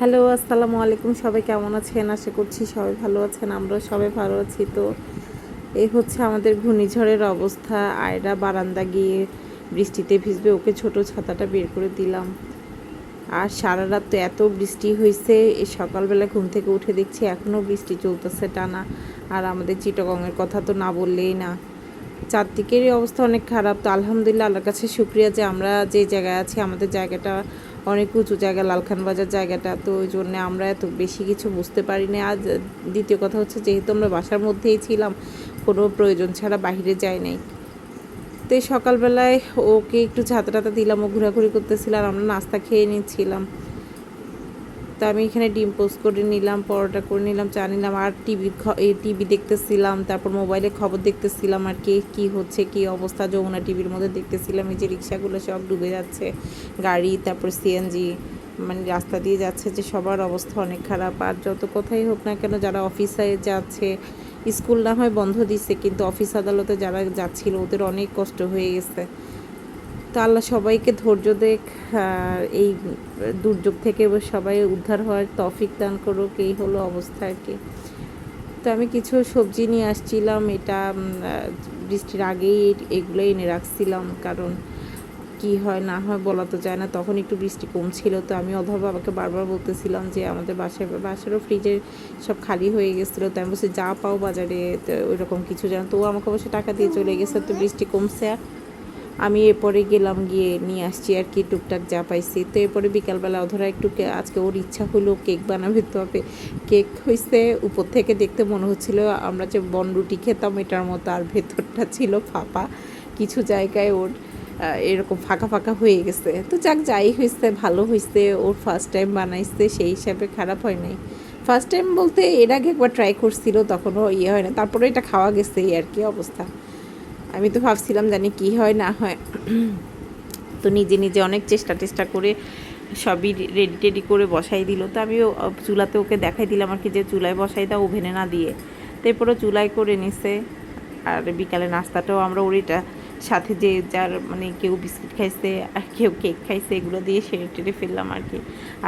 Hello, আসসালামু আলাইকুম। সবাই কেমন আছেন? আশা করছি সবাই ভালো আছেন। আমরাও সবাই ভালো আছি। তো এই হচ্ছে আমাদের ঘূর্ণিঝড়ের অবস্থা। আয়রা বারান্দা গিয়ে বৃষ্টিতে ভিজবে। ওকে ছোট ছাতাটা বের করে দিলাম। আর সারা রাত তো এত বৃষ্টি হয়েছে সকালবেলা ঘুম থেকে উঠে দেখছি এখনও বৃষ্টি চলতেছে টানা। আর আমাদের চিটগংয়ের কথা তো না বললেই না। চারদিকেরই অবস্থা অনেক খারাপ। তো আলহামদুলিল্লাহ, আল্লাহর কাছে শুক্রিয়া যে আমরা যে জায়গায় আছি, আমাদের জায়গাটা অনেক উঁচু জায়গা, লালখান বাজার জায়গাটা, তো ওই জন্য আমরা এত বেশি কিছু বুঝতে পারিনি। আর দ্বিতীয় কথা হচ্ছে, যেহেতু আমরা বাসার মধ্যেই ছিলাম, কোনো প্রয়োজন ছাড়া বাহিরে যাই নাই। তো সকালবেলায় ওকে একটু ছাতা টাতা দিলাম, ও ঘোরাঘুরি করতেছিল, আর আমরা নাস্তা খেয়ে নিচ্ছিলাম। তো আমি এখানে ডিম পোস্ট করে নিলাম, পরোটা করে নিলাম, চা নিলাম, আর টিভি টিভি দেখতেছিলাম, তারপর মোবাইলে খবর দেখতেছিলাম আর কে, কি হচ্ছে, কী অবস্থা, যমুনা টিভির মধ্যে দেখতেছিলাম, এই যে রিক্সাগুলো সব ডুবে যাচ্ছে, গাড়ি, তারপর সিএনজি মানে রাস্তা দিয়ে যাচ্ছে যে সবার অবস্থা অনেক খারাপ, আর যত কথাই হোক না কেন যারা অফিসে যাচ্ছে, স্কুল না হয় বন্ধ দিচ্ছে কিন্তু অফিস আদালতে যারা যাচ্ছিল, ওদের অনেক কষ্ট হয়ে গেছে। আল্লাহ সবাইকে ধৈর্য দেখ, আর এই দুর্যোগ থেকে সবাই উদ্ধার হওয়ার তফিক দান করুক, এই হলো অবস্থা আর কি। তো আমি কিছু সবজি নিয়ে আসছিলাম, এটা বৃষ্টির আগেই এগুলো এনে রাখছিলাম, কারণ কি হয় না হয় বলা তো যায় না, তখন একটু বৃষ্টি কম ছিল তো আমি অধর বাবাকে বারবার বলতেছিলাম যে আমাদের বাসায়, বাসারও ফ্রিজে সব খালি হয়ে গেছিল, তো আমি বলছি, যা পাও বাজারে ওই রকম কিছু জানো তো ও আমাকে অবশ্যই টাকা দিয়ে চলে গেছে, তো বৃষ্টি কমছে। আমি এরপরে গেলাম গিয়ে নিয়ে আসছি আর কি, টুকটাক যা পাইছি। তো এরপরে বিকালবেলা অধরা একটু আজকে ওর ইচ্ছা হলো কেক বানাবে, তো হবে কেক হয়েছে উপর থেকে দেখতে মনে হচ্ছিল আমরা যে বনরুটি খেতাম, এটার মতো আর ভেতরটা ছিল ফাঁপা। কিছু জায়গায় ওর এরকম ফাঁকা ফাঁকা হয়ে গেছে। তো যাক, যাই হয়েছে ভালো হয়েছে ওর ফার্স্ট টাইম বানাইছে, সেই হিসাবে খারাপ হয় নাই। ফার্স্ট টাইম বলতে এর আগে একবার ট্রাই করছিল, তখনও ইয়ে হয় না, তারপরে এটা খাওয়া গেছে এই আর কি অবস্থা। আমি তো ভাবছিলাম জানি কি হয়, না হয়। তো নিজে নিজে অনেক চেষ্টা টেষ্টা করে সবই রেডি টেডি করে বসাই দিল। তো আমি চুলাতে ওকে দেখাই দিলাম আর কি যে চুলায় বসাই দাও, ওভেনে না দিয়ে। তারপরে চুলায় করে নিছে। আর বিকালে নাস্তাটাও আমরা ওরিটা সাথে যে যার মানে কেউ বিস্কিট খাইছে, আর কেউ কেক খাইছে, এগুলো দিয়ে সেরে টেরে ফেললাম আর কি।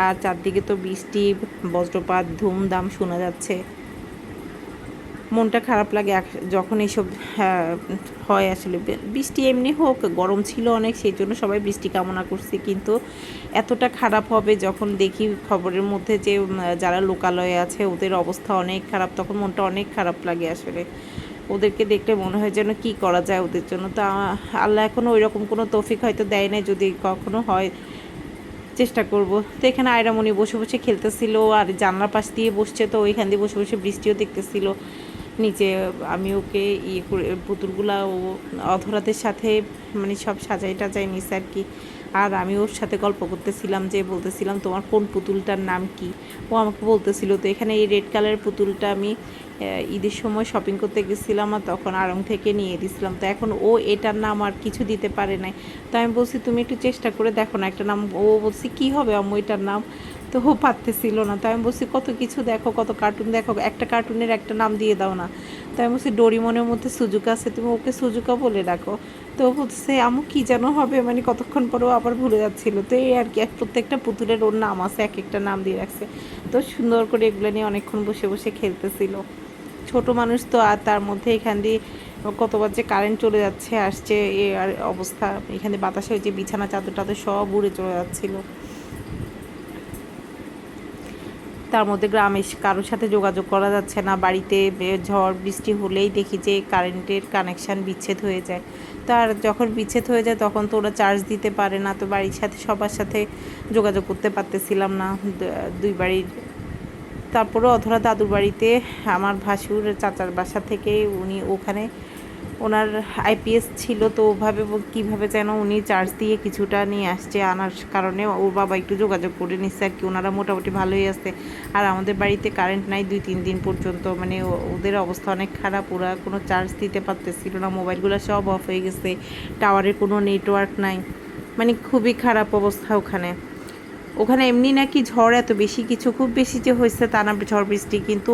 আর চারদিকে তো বৃষ্টি, বজ্রপাত, ধুমধাম শোনা যাচ্ছে। মনটা খারাপ লাগে যখন এইসব হ্যাঁ, হয় আসলে। বৃষ্টি এমনি হোক গরম ছিল অনেক সেই জন্য সবাই বৃষ্টি কামনা করছি। কিন্তু এতটা খারাপ হবে যখন দেখি খবরের মধ্যে যে যারা লোকালয়ে আছে ওদের অবস্থা অনেক খারাপ তখন মনটা অনেক খারাপ লাগে আসলে। ওদেরকে দেখলে মনে হয় যেন কি করা যায় ওদের জন্য। তা আল্লাহ এখনও ওই রকম কোনো তৌফিক হয়তো দেয় না যদি কখনো হয় চেষ্টা করব। তো এখানে আয়রামণি বসে বসে খেলতেছিল আর জানলার পাশ দিয়ে বসছে তো ওইখান দিয়ে বসে বসে বৃষ্টিও দেখতেছিল। নিচে আমি ওকে ইয়ে করে, পুতুলগুলা ও অধরাদের সাথে মানে সব সাজাই টাজাই নিছে আর কি। আর আমি ওর সাথে গল্প করতেছিলাম যে বলতেছিলাম, তোমার কোন পুতুলটার নাম কি? ও আমাকে বলতেছিল, তো এখানে এই রেড কালারের পুতুলটা আমি ঈদের সময় শপিং করতে গেছিলাম আর তখন আড়ং থেকে নিয়ে দিছিলাম। তো এখন ও এটার নাম আর কিছু দিতে পারে নাই। তো আমি বলছি, তুমি একটু চেষ্টা করে দেখো না একটা নাম। ও বলছি, কি হবে আম্মু এটার নাম? তো ও পারতেছিল না। তো আমি বলছি, কত কিছু দেখো, কত কার্টুন দেখো, একটা কার্টুনের একটা নাম দিয়ে দাও না। তো আমি বলছি ডোরিমনের মধ্যে সুজুকা আছে, তুমি ওকে সুজুকা বলে ডাকো। তো বলছে আমু কি যেন হবে? মানে কতক্ষণ পরেও আবার ভুলে যাচ্ছিল। তো এই আর কি, এক প্রত্যেকটা পুতুলের ওর নাম আছে, এক একটা নাম দিয়ে রাখছে। তো সুন্দর করে এগুলো নিয়ে অনেকক্ষণ বসে বসে খেলতেছিল। ছোট মানুষ তো, আর তার মধ্যে এখান দিয়ে কতবার যে কারেন্ট চলে যাচ্ছে, আসছে, এ আর অবস্থা। এখানে বাতাসে যে বিছানা চাদর টাদর সব উড়ে চলে যাচ্ছিল। তার মধ্যে গ্রামে কারোর সাথে যোগাযোগ করা যাচ্ছে না। বাড়িতে ঝড়, বৃষ্টি হলেই দেখি যে কারেন্টের কানেকশান বিচ্ছেদ হয়ে যায়। তার যখন বিচ্ছেদ হয়ে যায় তখন তো ওরা চার্জ দিতে পারে না। তো বাড়ির সাথে, সবার সাথে যোগাযোগ করতে পারতেছিলাম না দুই বাড়ির। তারপরে অধরা দাদুর বাড়িতে আমার ভাসুর চাচার বাসা থেকে উনি ওখানে ওনার আইপিএস ছিল, তো ওভাবে কীভাবে যেন উনি চার্জ দিয়ে কিছুটা নিয়ে আসছে আনার কারণে ওর বাবা একটু যোগাযোগ করে নিচ্ছে আর কি। ওনারা মোটামুটি ভালোই আছে। আর আমাদের বাড়িতে কারেন্ট নাই দুই, তিন দিন পর্যন্ত। মানে ওদের অবস্থা অনেক খারাপ। ওরা কোনো চার্জ দিতে পারতেছিল না। মোবাইলগুলো সব অফ হয়ে গেছে। টাওয়ারের কোনো নেটওয়ার্ক নাই। মানে খুবই খারাপ অবস্থা ওখানে। ওখানে এমনি নাকি ঝড় এত বেশি, কিছু খুব বেশি যে হয়েছে তা না, ঝড় বৃষ্টি, কিন্তু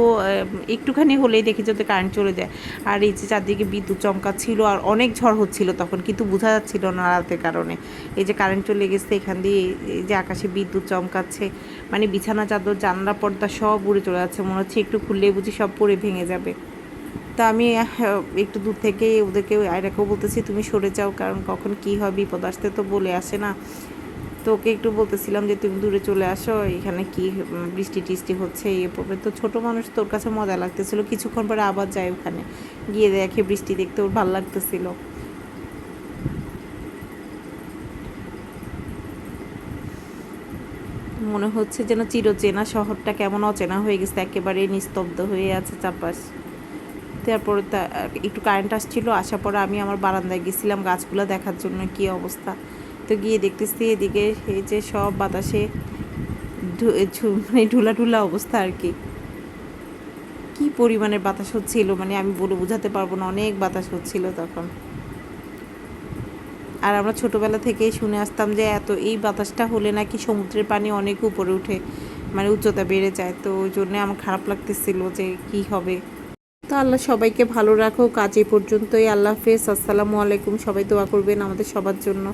একটুখানি হলেই দেখি যদি কারেন্ট চলে যায়। আর এই যে চারদিকে বিদ্যুৎ চমকা ছিল আর অনেক ঝড় হচ্ছিল তখন, কিন্তু বোঝা যাচ্ছিল না রাতের কারণে। এই যে কারেন্ট চলে গেছে, এখান দিয়ে এই যে আকাশে বিদ্যুৎ চমকাচ্ছে মানে বিছানা, চাদর, জানলা, পর্দা সব উড়ে চলে যাচ্ছে, মনে হচ্ছে একটু খুললেই বুঝি সব পড়ে ভেঙে যাবে। তো আমি একটু দূর থেকে ওদেরকে আয়রাকেও বলতেছি, তুমি সরে যাও, কারণ কখন কি হয়, বিপদ আসতে তো বলে আসে না। তো ওকে একটু বলতেছিলাম যে, তুমি দূরে চলে আসো, এখানে কি বৃষ্টি টিষ্টি হচ্ছে ইয়ে পড়বে তো ছোট মানুষ তোর কাছে মজা লাগতেছিল। কিছুক্ষণ পরে আবার যায় ওখানে। গিয়ে দেখে বৃষ্টি দেখতে ওর ভালো লাগতেছিল। মনে হচ্ছে যেন চিরচেনা শহরটা কেমন অচেনা হয়ে গেছে, একেবারে নিস্তব্ধ হয়ে আছে চারপাশ। তারপরে তা, একটু কারেন্ট আসছিল, আসার পরে আমি আমার বারান্দায় গেছিলাম গাছগুলো দেখার জন্য, কি অবস্থা। তো গিয়ে দেখতেছি এদিকে এই যে সব বাতাসে মানে ঢুলা ঢুলা অবস্থা আর কি। কি পরিমাণের বাতাস হচ্ছিল মানে আমি বলে বোঝাতে পারব না, অনেক বাতাস হচ্ছিল তখন। আর আমরা ছোটবেলা থেকেই শুনে আসতাম যে এত, এই বাতাসটা হলে নাকি সমুদ্রের পানি অনেক উপরে উঠে মানে উচ্চতা বেড়ে যায়। তো ওই জন্য আমার খারাপ লাগতেছিল যে কি হবে। তো আল্লাহ সবাইকে ভালো রাখো কাজ এই পর্যন্তই। আল্লাহ হাফেজ। আসসালামু আলাইকুম। সবাই দোয়া করবেন আমাদের সবার জন্য।